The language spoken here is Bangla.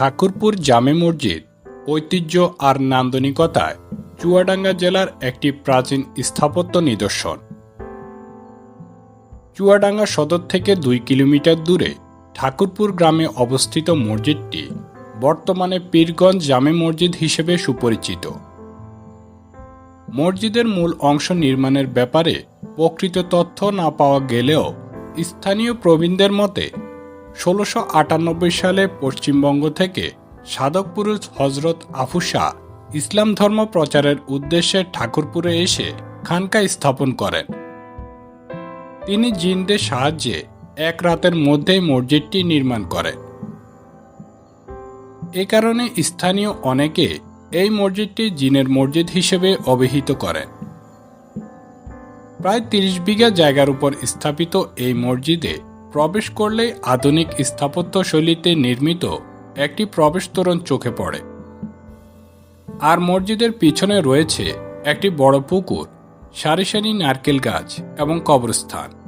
ঠাকুরপুর জামে মসজিদ, ঐতিহ্য আর নান্দনিকতায় চুয়াডাঙ্গা জেলার একটি প্রাচীন স্থাপত্য নিদর্শন। চুয়াডাঙ্গা সদর থেকে দুই কিলোমিটার দূরে ঠাকুরপুর গ্রামে অবস্থিত মসজিদটি বর্তমানে পীরগঞ্জ জামে মসজিদ হিসেবে সুপরিচিত। মসজিদের মূল অংশ নির্মাণের ব্যাপারে প্রকৃত তথ্য না পাওয়া গেলেও স্থানীয় প্রবীণদের মতে ষোলোশো সালে পশ্চিমবঙ্গ থেকে সাধক পুরুষ হজরত আফুসা ইসলাম ধর্ম প্রচারের উদ্দেশ্যে ঠাকুরপুরে এসে খানকা স্থাপন করেন। তিনি জিনদের সাহায্যে এক রাতের মধ্যেই মসজিদটি নির্মাণ করেন। এ কারণে স্থানীয় অনেকে এই মসজিদটি জিনের মসজিদ হিসেবে অভিহিত করেন। প্রায় তিরিশ বিঘা জায়গার উপর স্থাপিত এই মসজিদে প্রবেশ করলে আধুনিক স্থাপত্য শৈলীতে নির্মিত একটি প্রবেশ তোরণ চোখে পড়ে। আর মসজিদের পিছনে রয়েছে একটি বড় পুকুর, সারি সারি নারকেল গাছ এবং কবরস্থান।